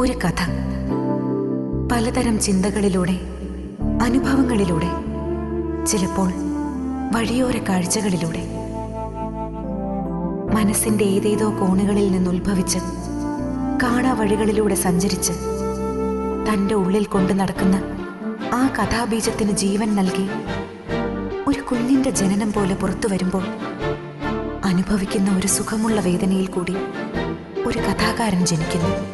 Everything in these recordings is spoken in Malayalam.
ഒരു കഥ. പലതരം ചിന്തകളിലൂടെ അനുഭവങ്ങളിലൂടെ ചിലപ്പോൾ വഴിയോര കാഴ്ചകളിലൂടെ. മനസ്സിന്റെ ഏതേതോ കോണുകളിൽ നിന്ന് ഉത്ഭവിച്ച് കാണാ വഴികളിലൂടെ സഞ്ചരിച്ച് തന്റെ ഉള്ളിൽ കൊണ്ടു നടക്കുന്ന ആ കഥാബീജത്തിന് ജീവൻ നൽകി ഒരു കുഞ്ഞിന്റെ ജനനം പോലെ പുറത്തു വരുമ്പോൾ അനുഭവിക്കുന്ന ഒരു സുഖമുള്ള വേദനയിൽ കൂടി ഒരു കഥാകാരൻ ജനിക്കുന്നു.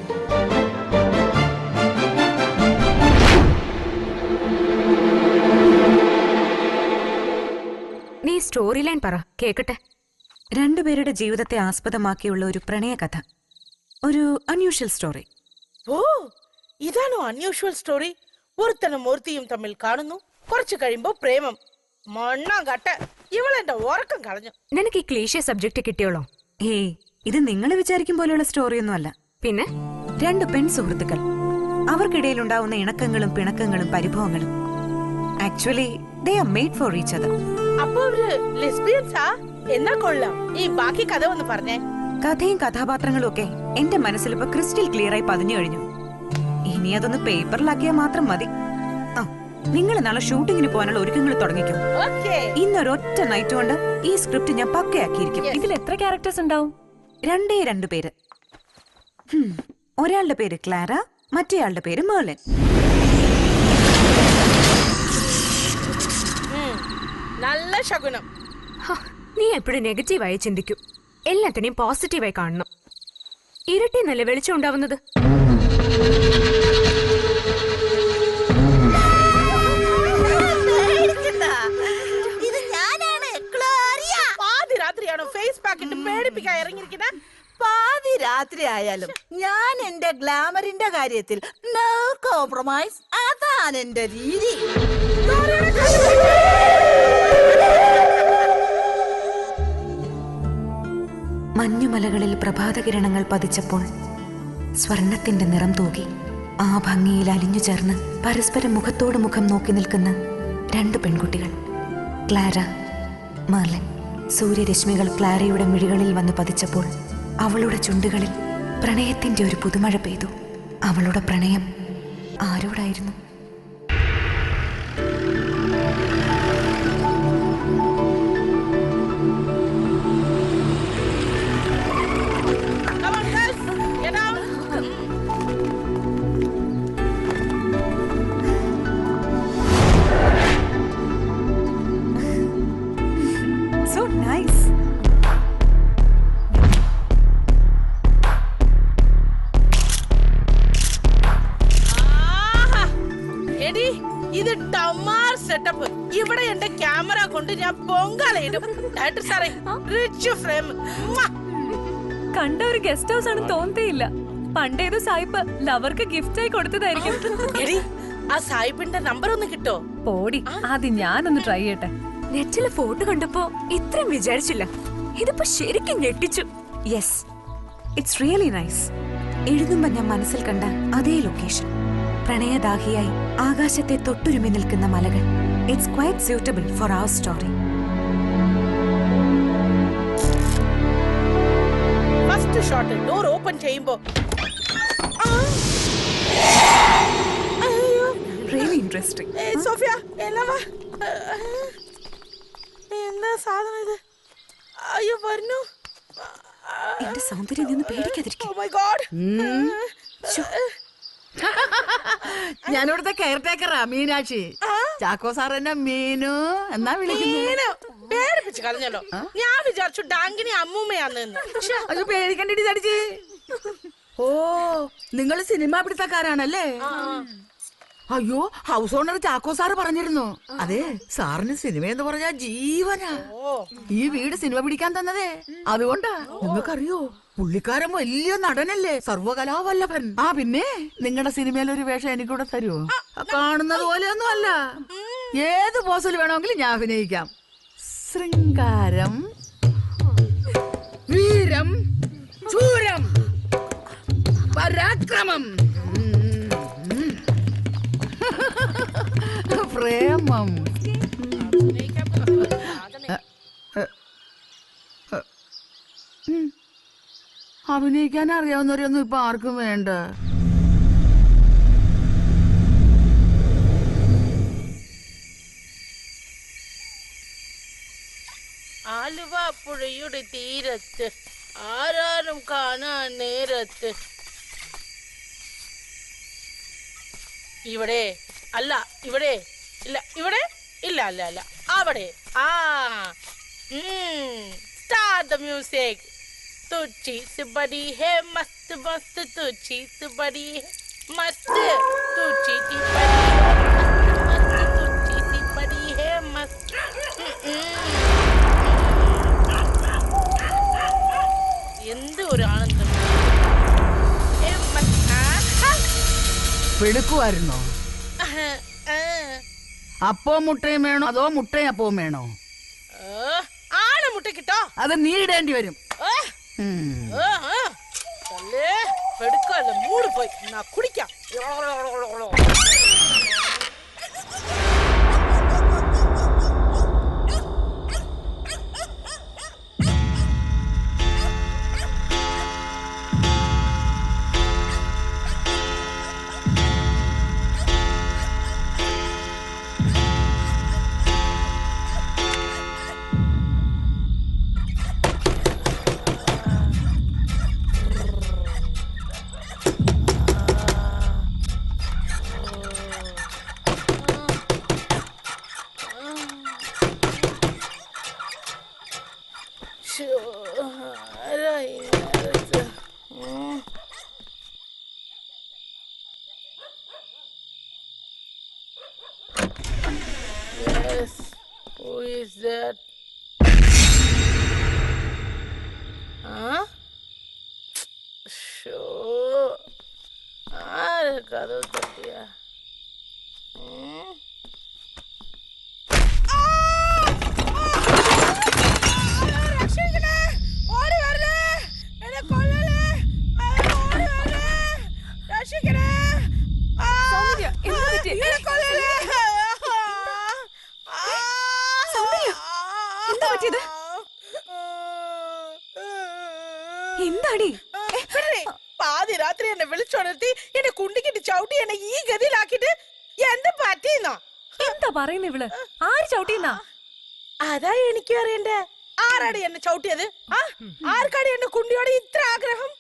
സ്റ്റോറി ലൈൻ പറ കേക്കട്ടെ. രണ്ടുപേരുടെ ജീവിതത്തെ ആസ്പദമാക്കിയുള്ള ഒരു പ്രണയകഥ. ഒരു അൺയൂഷ്വൽ സ്റ്റോറി ഓ ഇതാണോ അൺയൂഷ്വൽ സ്റ്റോറി ഒരുത്തനും മൂർത്തിയും തമ്മിൽ കാണുന്നു. കുറച്ചു കഴിയുമ്പോ പ്രേമം. മണ്ണാങ്കട്ട ഇവളെന്റെ ഉറക്കം കളഞ്ഞു. നിനക്ക് ഈ ക്ലീഷ്യ സബ്ജക്ട് കിട്ടിയോളോ. ഏയ് ഇത് നിങ്ങൾ വിചാരിക്കും പോലെയുള്ള സ്റ്റോറിയൊന്നുമല്ല പിന്നെ? രണ്ട് പെൺ സുഹൃത്തുക്കൾ. അവർക്കിടയിൽ ഉണ്ടാവുന്ന ഇണക്കങ്ങളും പിണക്കങ്ങളും പരിഭവങ്ങളും. Actually they are made for each other അപ്പൊ അവർ ലെസ്ബിയൻസാ എന്നാ കൊള്ളാം. ഈ ബാക്കി കഥ ഒന്ന് പറഞ്ഞേ. കഥയും കഥാപാത്രങ്ങളും ഒക്കെ എന്റെ മനസ്സിൽ ഇപ്പൊ ക്രിസ്റ്റൽ ക്ലിയർ ആയി പതിഞ്ഞു കഴിഞ്ഞു. ഇനി അതൊന്ന് പേപ്പറിലാക്കിയാൽ മാത്രം മതി. നിങ്ങൾ നാളെ ഷൂട്ടിങ്ങിന് പോകാനുള്ള ഒരുക്കങ്ങൾ തുടങ്ങിക്കും. ഓക്കേ. ഇന്നൊരൊറ്റ നൈറ്റ് കൊണ്ട് ഈ സ്ക്രിപ്റ്റ് ഞാൻ പക്കയാക്കിയിരിക്കും. ഇതിൽ എത്ര ക്യാരക്ടേഴ്സ് ഉണ്ടാവും? രണ്ടേ രണ്ടു പേര്. ഒരാളുടെ പേര് ക്ലാര മറ്റേയാളുടെ പേര് മേളൻ നല്ല ശകുനം? നീ എപ്പോഴും നെഗറ്റീവായി ചിന്തിക്കൂ. എല്ലാത്തിനെയും പോസിറ്റീവായി കാണണം. ഇരട്ടി നല്ല വെളിച്ചം ഉണ്ടാവുന്നത്. ഇത് ഞാനാണ് ക്ലോറിയ. പാതി ഫേസ് പാക്കിട്ട് പേടിപ്പിക്കാൻ ഇറങ്ങിയിരിക്കുന്നത് പാതി രാത്രി ആയാലും ഞാൻ എന്റെ ഗ്ലാമറിന്റെ കാര്യത്തിൽ നോ കോംപ്രമൈസ് അതാണ് എന്റെ രീതി. മഞ്ഞുമലകളിൽ പ്രഭാതകിരണങ്ങൾ പതിച്ചപ്പോൾ സ്വർണത്തിന്റെ നിറം തൂകി. ആ ഭംഗിയിൽ അലിഞ്ഞു ചേർന്ന് പരസ്പരം മുഖത്തോട് മുഖം നോക്കി നിൽക്കുന്ന രണ്ട് പെൺകുട്ടികൾ ക്ലാര മേർലൻ. സൂര്യരശ്മികൾ ക്ലാരയുടെ മിഴികളിൽ വന്ന് പതിച്ചപ്പോൾ അവളുടെ ചുണ്ടുകളിൽ പ്രണയത്തിന്റെ ഒരു പുതുമഴ പെയ്തു. അവളുടെ പ്രണയം ആരോടായിരുന്നു? സെറ്റപ്പ് ഇവിടെ എന്റെ ക്യാമറ കൊണ്ട് ഞാൻ പൊങ്കാലയിടും ഡയറക്ടർ സാറേ റിച്ച് ഫ്രെയിം കണ്ട ഒരു ഗസ്റ്റ് ഹൗസ് ആണെന്ന് തോന്നിയില്ല. പണ്ടേത് സായിപ്പ് ലവർക്ക് ഗിഫ്റ്റ് ആയി കൊടുത്തതായിരിക്കും. എടി ആ സായിപ്പിന്റെ നമ്പർ ഒന്ന് കിട്ടോ? പോടി ആദ്യം ഞാനൊന്ന് ട്രൈ ചെയ്യട്ടെ. നെറ്റിലെ ഫോട്ടോ കണ്ടപ്പോ ഇത്രയും വിചാരിച്ചില്ല. ഇതിപ്പോ ശരിക്കും ഞെട്ടിച്ചു. യെസ് ഇറ്റ്സ് റിയലി നൈസ് എഴുതുമ്പോ ഞാൻ മനസ്സിൽ കണ്ട അതേ ലൊക്കേഷൻ പ്രണയദാഹിയായി ആകാശത്തെ തൊട്ടുരുമി നിൽക്കുന്ന മലകൾ. It's quite suitable for our story first shot door open ചെയ്യുമ്പോ. റിയലി ഇൻട്രസ്റ്റിംഗ് സോഫിയ എന്നവാ എന്താ സാധനം ഇത്? അയ്യോ എന്റെ സൗന്ദര്യം നിന്ന് പേടിക്കാതിരിക്കും. ഗോഡ് ഞാനിവിടുത്തെ കെയർ ടേക്കറാ മീനാക്ഷി. ചാക്കോ സാർ എന്നെ മീനു എന്നാ വിളിക്കുന്നത്? പേടിപ്പിച്ച് കളഞ്ഞല്ലോ. ഞാൻ വിചാരിച്ചു ഡാങ്കിനി അമ്മൂമ്മയാന്ന് അത്. പേടിക്കണ്ടി തടിച്ച് ഓ നിങ്ങൾ സിനിമ പിടുത്തക്കാരാണല്ലേ? അയ്യോ ഹൗസ് ഓണർ ചാക്കോ സാറ് പറഞ്ഞിരുന്നു. അതെ സാറിന് സിനിമ എന്ന് പറഞ്ഞാ ജീവനാ. ഈ വീട് സിനിമ പിടിക്കാൻ തന്നതേ. അതുകൊണ്ടാ. നിങ്ങൾക്കറിയോ പുള്ളിക്കാരൻ വലിയ നടനല്ലേ സർവകലാവല്ലഭൻ ആ പിന്നെ നിങ്ങളുടെ സിനിമയിൽ ഒരു വേഷം എനിക്കൂടെ തരുമോ കാണുന്നത് പോലെയൊന്നും അല്ല ഏത് പോസിൽ വേണമെങ്കിലും ഞാൻ അഭിനയിക്കാം. ശൃംഗാരം വീരം ചൂരം പരാക്രമം. പ്രേമം. അഭിനയിക്കാൻ അറിയാവുന്നവരെയൊന്നും ഇപ്പൊ ആർക്കും വേണ്ട. ആലുവ പുഴയുടെ തീരത്ത് ആരാരും കാണാൻ നേരത്ത്. ഇവിടെ അല്ല ഇവിടെ. ഇല്ല ഇവിടെ ഇല്ല അല്ല അല്ല അവിടെ ആ സ്റ്റാർട്ട് ദ മ്യൂസിക് तू चीज बड़ी है मस्त मस्त तू चीज बड़ी है मस्त तू चीज बड़ी है मस्त मस्त तू चीज बड़ी है मस्त എന്ത് ഒരു ആനന്ദം ഏ, മ- ആ, ആ, വെളുക്കുമായിരുന്നോ ആ, ആ. അപ്പവും മുട്ടയും വേണോ അതോ മുട്ടയും അപ്പവും വേണോ ഓ, ആളെ മുട്ടക്കിട്ടോ അത് നീ ഇടേണ്ടി വരും ഓ ഉം. തല്ലേ എടുക്കല്ല മൂട് പോയി നാ കുടിക്കാം Yes, who is that? Huh? Sure. Ah, got out of here. രാത്രി എന്നെ വിളിച്ചുണർത്തി എന്നെ കുണ്ടിക്കിട്ട് ചവിട്ടി എന്നെ ഈ ഗതിയിലാക്കിട്ട് എന്ത് പറ്റിയെന്നോ? എന്താ പറയുന്ന ഇവൾ? ആര് ചവിട്ടിന്നാ അതാ എനിക്ക് അറിയണ്ടേ. ആരാടി എന്നെ ചവിട്ടിയത്? ആ ആർക്കാടി എന്റെ കുണ്ടിയോട് ഇത്ര ആഗ്രഹം?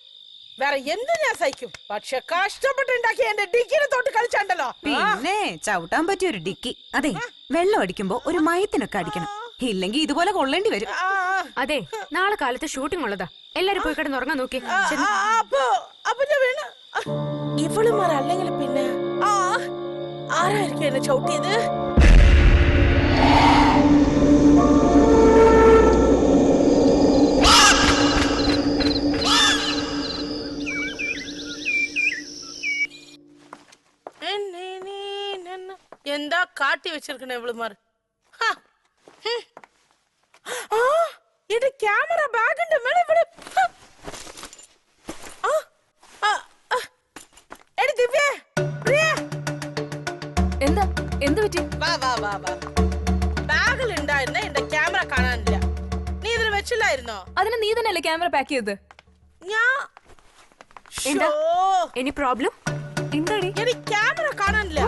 വേറെ എന്ത് ഞാൻ സഹിക്കും? പക്ഷെ കഷ്ടപ്പെട്ടുണ്ടാക്കി എന്റെ ഡിക്കിനെ തൊട്ട് കളിച്ചണ്ടല്ലോ. പിന്നെ ചവിട്ടാൻ പറ്റിയ ഒരു ഡിക്കി. അതെ വെള്ളം അടിക്കുമ്പോ ഒരു മയത്തിനൊക്കെ അടിക്കണം. ഇല്ലെങ്കിൽ ഇതുപോലെ കൊള്ളേണ്ടി വരും. അതെ നാളെ കാലത്ത് ഷൂട്ടിംഗ് ഉള്ളതാ. എല്ലാരും പോയി കിടന്ന് ഉറങ്ങാൻ നോക്കി. അപ്പൊ അപ്പൊ ഞാൻ വീണ ഇവളുമാർ അല്ലെങ്കിൽ പിന്നെ ആ ആരായിരിക്കും എന്നെ ചവിട്ടിയത് എന്നെ നീ നന്ന- എന്താ കാട്ടി വെച്ചിരിക്കണ ഇവളുമാർ ഹാ. ഹും. എന്ത് പറ്റി? വാ വാ വാ വാ. ബാഗിൽ ഉണ്ടായിരുന്ന എന്റെ ക്യാമറ കാണാനില്ല. നീ ഇതിൽ വെച്ചില്ലായിരുന്നോ? അതിന് നീ തന്നെയല്ലേ ക്യാമറ പാക്ക് ചെയ്തത് ഞാൻ എന്താ? എനി പ്രോബ്ലം എന്താടി? ക്യാമറ കാണാനില്ല.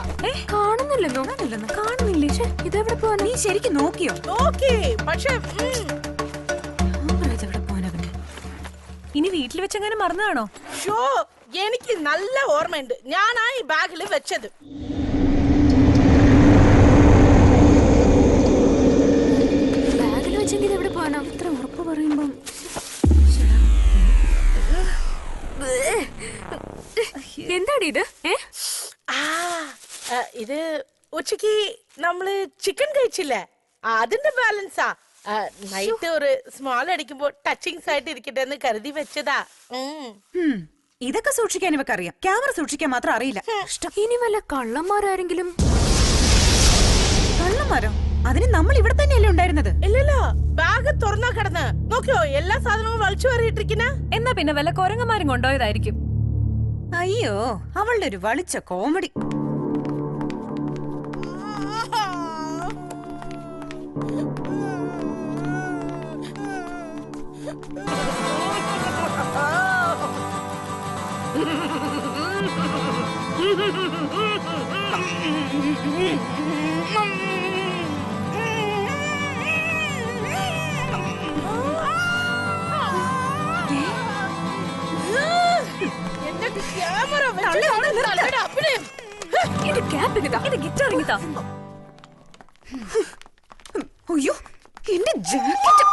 കാണുന്നില്ലെന്നോ? കാണുന്നില്ലേ? ഇതെവിടെ നീ ശരിക്കും നോക്കിയോ? നോക്കി പക്ഷേ ഇനി വീട്ടിൽ വെച്ചെങ്ങനെ മറന്നതാണോ ഷോ എനിക്ക് നല്ല ഓർമ്മയുണ്ട്. ഞാനാ ഈ ബാഗിൽ വെച്ചത്. എന്താടി ഇത് ആ ഇത് ഉച്ചയ്ക്ക് നമ്മൾ ചിക്കൻ കഴിച്ചില്ലേ? അതിന്റെ ബാലൻസാ നൈറ്റ് ഒരു സ്മോൾ അടിക്കുമ്പോ ടച്ചിങ്സ് ആയിട്ട് ഇരിക്കട്ടെ എന്ന് കരുതി വെച്ചതാ. ഇതൊക്കെ സൂക്ഷിക്കാൻ ഇവക്കറിയാം. ക്യാമറ സൂക്ഷിക്കാൻ മാത്രം അറിയില്ല. ഇനി വല്ല കള്ളന്മാരാരെങ്കിലും? കള്ളന്മാരോ? അതിന് നമ്മൾ ഇവിടെ തന്നെയല്ലേ ഉണ്ടായിരുന്നത്? ഇല്ലല്ലോ. ബാഗ് തുറന്നാ കിടന്ന്. നോക്കിയോ എല്ലാ സാധനവും വലിച്ചു കയറിയിട്ടിരിക്കുന്ന? എന്നാ പിന്നെ വല്ല കൊരങ്ങന്മാരും കൊണ്ടുപോയതായിരിക്കും. അയ്യോ അവളുടെ ഒരു വളിച്ച കോമഡി Mm-hmm. എന്റെ ജാക്കറ്റ്.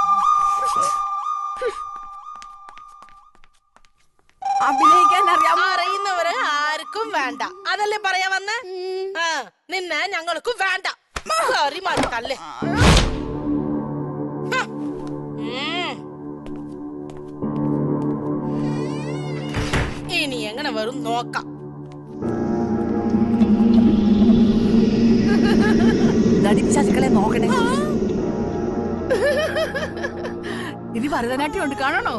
അഭിനയിക്കാൻ അറിയുന്നവരെ ആർക്കും വേണ്ട. അതല്ലേ പറയാ വന്ന? നിന്നെ ഞങ്ങൾക്ക് വേണ്ട. സോറി ഇനി എങ്ങനെ വരും നോക്കാം? നടിച്ചാക്കളെ നോക്കണേ. ഇനി ഭരതനാട്യം ഉണ്ട്. കാണണോ?